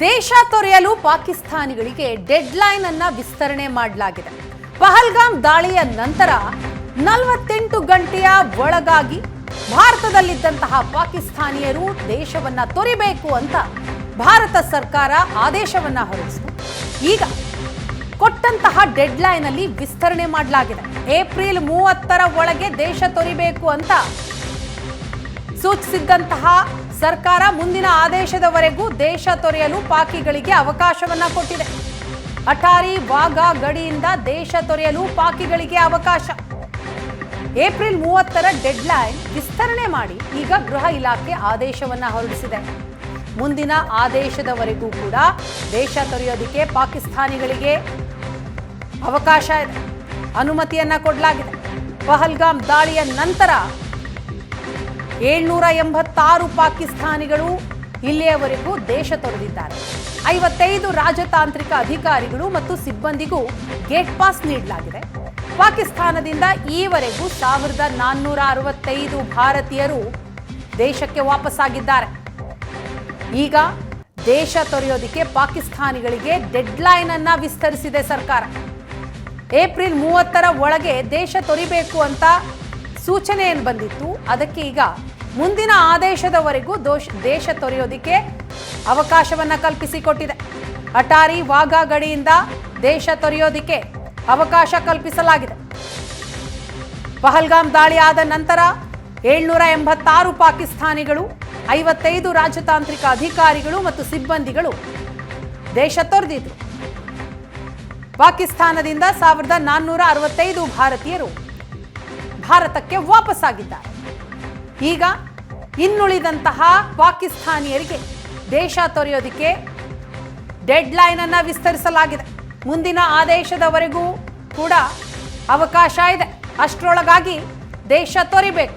ದೇಶ ತೊರೆಯಲು ಪಾಕಿಸ್ತಾನಿಗಳಿಗೆ ಡೆಡ್ಲೈನ್ ಅನ್ನ ವಿಸ್ತರಣೆ ಮಾಡಲಾಗಿದೆ. ಪಹಲ್ಗಾಮ್ ದಾಳಿಯ ನಂತರ ನಲವತ್ತೆಂಟು ಗಂಟೆಯ ಒಳಗಾಗಿ ಭಾರತದಲ್ಲಿದ್ದಂತಹ ಪಾಕಿಸ್ತಾನಿಯರು ದೇಶವನ್ನ ತೊರಿಬೇಕು ಅಂತ ಭಾರತ ಸರ್ಕಾರ ಆದೇಶವನ್ನ ಹೊರಡಿಸಿತು ಈಗ ಕೊಟ್ಟಂತಹ ಡೆಡ್ಲೈನ್ ಅಲ್ಲಿ ವಿಸ್ತರಣೆ ಮಾಡಲಾಗಿದೆ. ಏಪ್ರಿಲ್ ಮೂವತ್ತರ ಒಳಗೆ ದೇಶ ತೊರಿಬೇಕು ಅಂತ ಸೂಚಿಸಿದ್ದಂತಹ ಸರ್ಕಾರ ಮುಂದಿನ ಆದೇಶದವರೆಗೂ ದೇಶ ತೊರೆಯಲು ಪಾಕಿಗಳಿಗೆ ಅವಕಾಶವನ್ನ ಕೊಟ್ಟಿದೆ. ಅಟಾರಿ ವಾಘಾ ಗಡಿಯಿಂದ ದೇಶ ತೊರೆಯಲು ಪಾಕಿಗಳಿಗೆ ಅವಕಾಶ. ಏಪ್ರಿಲ್ ಮೂವತ್ತರ ಡೆಡ್ಲೈನ್ ವಿಸ್ತರಣೆ ಮಾಡಿ ಈಗ ಗೃಹ ಇಲಾಖೆ ಆದೇಶವನ್ನ ಹೊರಡಿಸಿದೆ. ಮುಂದಿನ ಆದೇಶದವರೆಗೂ ಕೂಡ ದೇಶ ತೊರೆಯೋದಕ್ಕೆ ಪಾಕಿಸ್ತಾನಿಗಳಿಗೆ ಅವಕಾಶ ಇದೆ. ಅನುಮತಿಯನ್ನ ಕೊಡಲಾಗಿದೆ. ಪಹಲ್ಗಾಮ್ ದಾಳಿಯ ನಂತರ ಏಳ್ನೂರ ಎಂಬತ್ತಾರು ಪಾಕಿಸ್ತಾನಿಗಳು ಇಲ್ಲಿಯವರೆಗೂ ದೇಶ ತೊರೆದಿದ್ದಾರೆ. ಐವತ್ತೈದು ರಾಜತಾಂತ್ರಿಕ ಅಧಿಕಾರಿಗಳು ಮತ್ತು ಸಿಬ್ಬಂದಿಗೂ ಗೇಟ್ ಪಾಸ್ ನೀಡಲಾಗಿದೆ. ಪಾಕಿಸ್ತಾನದಿಂದ ಈವರೆಗೂ ಸಾವಿರದ ನಾನ್ನೂರ ಅರವತ್ತೈದು ಭಾರತೀಯರು ದೇಶಕ್ಕೆ ವಾಪಸ್ಸಾಗಿದ್ದಾರೆ. ಈಗ ದೇಶ ತೊರೆಯೋದಿಕ್ಕೆ ಪಾಕಿಸ್ತಾನಿಗಳಿಗೆ ಡೆಡ್ಲೈನ್ ಅನ್ನ ವಿಸ್ತರಿಸಿದೆ ಸರ್ಕಾರ. ಏಪ್ರಿಲ್ ಮೂವತ್ತರ ಒಳಗೆ ದೇಶ ತೊರಿಬೇಕು ಅಂತ ಸೂಚನೆ ಏನು ಬಂದಿತ್ತು. ಅದಕ್ಕೆ ಈಗ ಮುಂದಿನ ಆದೇಶದವರೆಗೂ ದೋಷ ದೇಶ ತೊರೆಯೋದಕ್ಕೆ ಅವಕಾಶವನ್ನು ಕಲ್ಪಿಸಿಕೊಟ್ಟಿದೆ. ಅಟಾರಿ ವಾಘಾ ಗಡಿಯಿಂದ ದೇಶ ತೊರೆಯೋದಕ್ಕೆ ಅವಕಾಶ ಕಲ್ಪಿಸಲಾಗಿದೆ. ಪಹಲ್ಗಾಮ್ ದಾಳಿ ಆದ ನಂತರ ಏಳ್ನೂರ ಎಂಬತ್ತಾರು ಪಾಕಿಸ್ತಾನಿಗಳು, ಐವತ್ತೈದು ರಾಜತಾಂತ್ರಿಕ ಅಧಿಕಾರಿಗಳು ಮತ್ತು ಸಿಬ್ಬಂದಿಗಳು ದೇಶ ತೊರೆದಿದ್ರು. ಪಾಕಿಸ್ತಾನದಿಂದ ಸಾವಿರದ ನಾನ್ನೂರ ಅರವತ್ತೈದು ಭಾರತೀಯರು ಭಾರತಕ್ಕೆ ವಾಪಸ್ಸಾಗಿದ್ದಾರೆ. ಈಗ ಇನ್ನುಳಿದಂತಹ ಪಾಕಿಸ್ತಾನಿಯರಿಗೆ ದೇಶ ತೊರೆಯೋದಕ್ಕೆ ಡೆಡ್ಲೈನ್ ಅನ್ನ ವಿಸ್ತರಿಸಲಾಗಿದೆ. ಮುಂದಿನ ಆದೇಶದವರೆಗೂ ಕೂಡ ಅವಕಾಶ ಇದೆ. ಅಷ್ಟರೊಳಗಾಗಿ ದೇಶ ತೊರಿಬೇಕು.